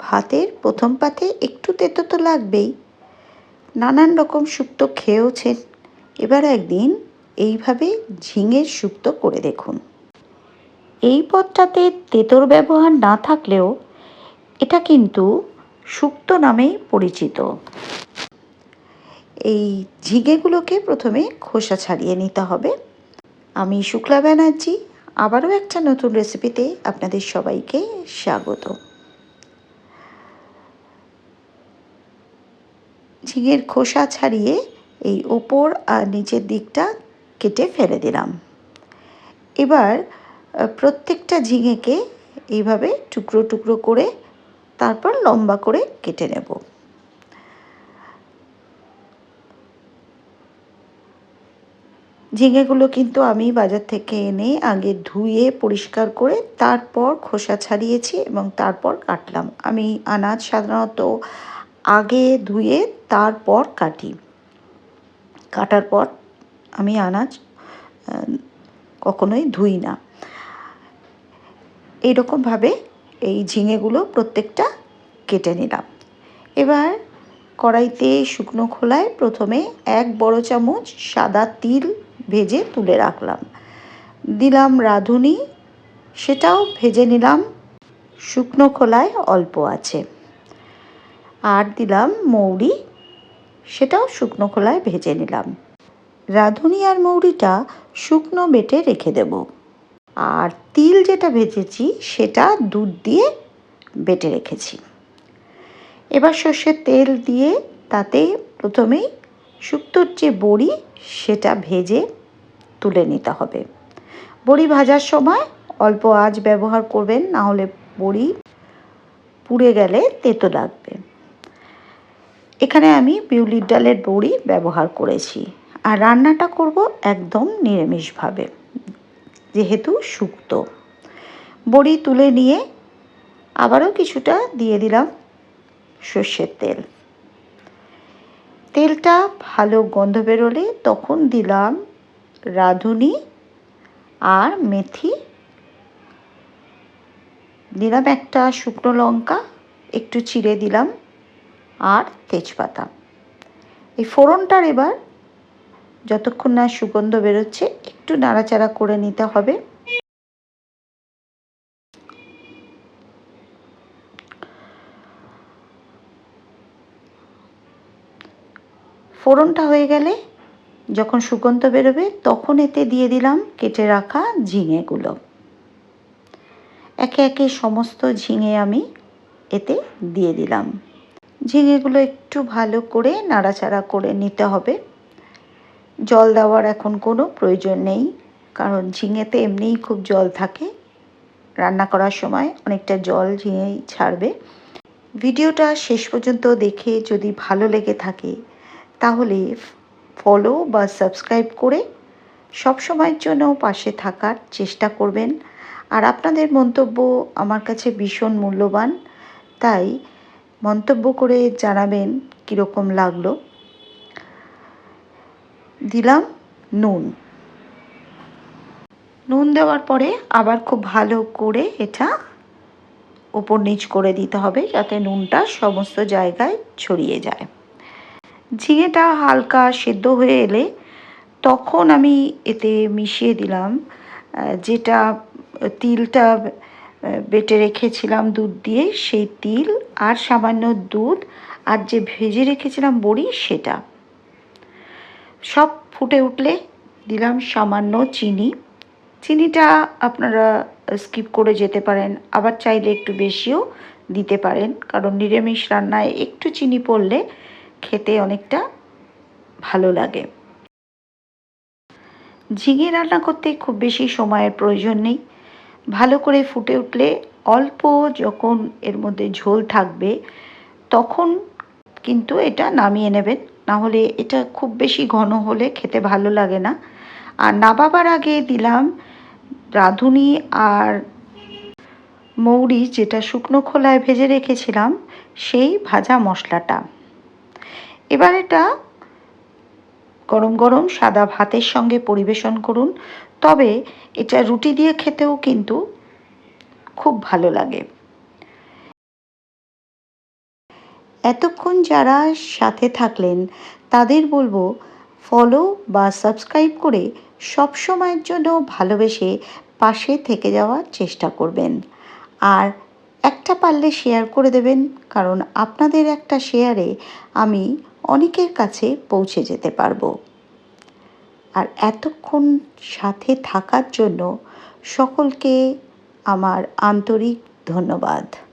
ভাতের প্রথম পাতে একটু তেতো তো লাগবেই। নানান রকম শুক্তো খেয়েওছেন। এবার একদিন এইভাবে ঝিঙের শুক্তো করে দেখুন। এই পদটাতে তেতোর ব্যবহার না থাকলেও এটা কিন্তু শুক্তো নামেই পরিচিত। এই ঝিঙেগুলোকে প্রথমে খোসা ছাড়িয়ে নিতে হবে। আমি শুক্লা ব্যানার্জি, আবারও একটা নতুন রেসিপিতে আপনাদের সবাইকে স্বাগত। ঝিঙের খোসা ছাড়িয়ে এই ওপর আর নিচের দিকটা কেটে ফেলে দিলাম। এবার প্রত্যেকটা ঝিঙেকে এইভাবে টুকরো টুকরো করে তারপর লম্বা করে কেটে নেব। ঝিঙেগুলো কিন্তু আমি বাজার থেকে এনে আগে ধুয়ে পরিষ্কার করে তারপর খোসা ছাড়িয়েছি এবং তারপর কাটলাম। আমি আনাজ সাধারণত আগে ধুয়ে তারপর কাটি। কাটার পর আমি আনাজ কখনোই ধুই না। এইরকমভাবে এই ঝিঙেগুলো প্রত্যেকটা কেটে নিলাম। এবার কড়াইতে শুকনো খোলায় প্রথমে এক বড় চামচ সাদা তিল ভেজে তুলে রাখলাম। দিলাম রাঁধুনি, সেটাও ভেজে নিলাম। শুকনো খোলায় অল্প আছে। আর দিলাম মৌরি, সেটাও শুকনো খোলায় ভেজে নিলাম। রাঁধুনি আর মৌরিটা শুকনো বেটে রেখে দেব। আর তিল যেটা ভেজেছি, সেটা দুধ দিয়ে বেটে রেখেছি। এবার সর্ষের তেল দিয়ে তাতে প্রথমেই শুক্তোর যে বড়ি, সেটা ভেজে তুলে নিতে হবে। বড়ি ভাজার সময় অল্প আঁচ ব্যবহার করবেন, না হলে বড়ি পুড়ে গেলে তেতো লাগবে। এখানে আমি বিউলির ডালের বড়ি ব্যবহার করেছি। আর রান্নাটা করব একদম নিরামিষভাবে, যেহেতু শুক্তো। বড়ি তুলে নিয়ে আবারও কিছুটা দিয়ে দিলাম সর্ষের তেল। তেলটা ভালো গন্ধ বেরোলে তখন দিলাম রাঁধুনি আর মেথি। দিলাম একটা শুকনো লঙ্কা, একটু চিড়ে দিলাম। আর তেজপাতা। এই ফোড়নটার এবার যতক্ষণ না সুগন্ধ বেরোচ্ছে, একটু নাড়াচাড়া করে নিতে হবে। ফোড়নটা হয়ে গেলে যখন সুগন্ধ বেরোবে, তখন এতে দিয়ে দিলাম কেটে রাখা ঝিঙেগুলো। একে একে সমস্ত ঝিঙে আমি এতে দিয়ে দিলাম। ঝিঙেগুলো একটু ভালো করে নাড়াচাড়া করে নিতে হবে। জল দেওয়ার এখন কোনো প্রয়োজন নেই, কারণ ঝিঙেতে এমনিই খুব জল থাকে। রান্না করার সময় অনেকটা জল ঝিঙেই ছাড়বে। ভিডিওটা শেষ পর্যন্ত দেখে যদি ভালো লেগে থাকে, তাহলে ফলো বা সাবস্ক্রাইব করে সব সময়ের জন্য পাশে থাকার চেষ্টা করবেন। আর আপনাদের মন্তব্য আমার কাছে ভীষণ মূল্যবান, তাই মন্তব্য করে জানাবেন কীরকম লাগল? দিলাম নুন। নুন দেওয়ার পরে আবার খুব ভালো করে এটা ওপর নিচ করে দিতে হবে যাতে নুনটা সমস্ত জায়গায় ছড়িয়ে যায়। ঝিঙেটা হালকা সেদ্ধ হয়ে এলে তখন আমি এতে মিশিয়ে দিলাম যেটা তিলটা বেটে রেখেছিলাম দুধ দিয়ে, সেই তিল আর সামান্য দুধ আর যে ভেজে রেখেছিলাম বড়ি, সেটা। সব ফুটে উঠলে দিলাম সামান্য চিনি। চিনিটা আপনারা স্কিপ করে যেতে পারেন, আবার চাইলে একটু বেশিও দিতে পারেন, কারণ নিরামিষ রান্নায় একটু চিনি পড়লে খেতে অনেকটা ভালো লাগে। ঝিঙে রান্না করতে খুব বেশি সময়ের প্রয়োজন নেই। ভালো করে ফুটে উঠলে অল্প যখন এর মধ্যে ঝোল থাকবে, তখন কিন্তু এটা নামিয়ে নেবেন। না হলে এটা খুব বেশি ঘন হলে খেতে ভালো লাগে না। আর নাবাবার আগে দিলাম রাঁধুনি আর মৌরি যেটা শুকনো খোলায় ভেজে রেখেছিলাম, সেই ভাজা মশলাটা। এবার এটা গরম গরম সাদা ভাতের সঙ্গে পরিবেশন করুন। তবে এটা রুটি দিয়ে খেতেও কিন্তু খুব ভালো লাগে। এতক্ষণ যারা সাথে থাকলেন, তাদের বলব ফলো বা সাবস্ক্রাইব করে সব সময়ের জন্য ভালোবেসে পাশে থেকে যাওয়ার চেষ্টা করবেন। আর একটা পারলে শেয়ার করে দেবেন, কারণ আপনাদের একটা শেয়ারে আমি অনেকের কাছে পৌঁছে যেতে পারব। আর এতক্ষণ সাথে থাকার জন্য সকলকে আমার আন্তরিক ধন্যবাদ।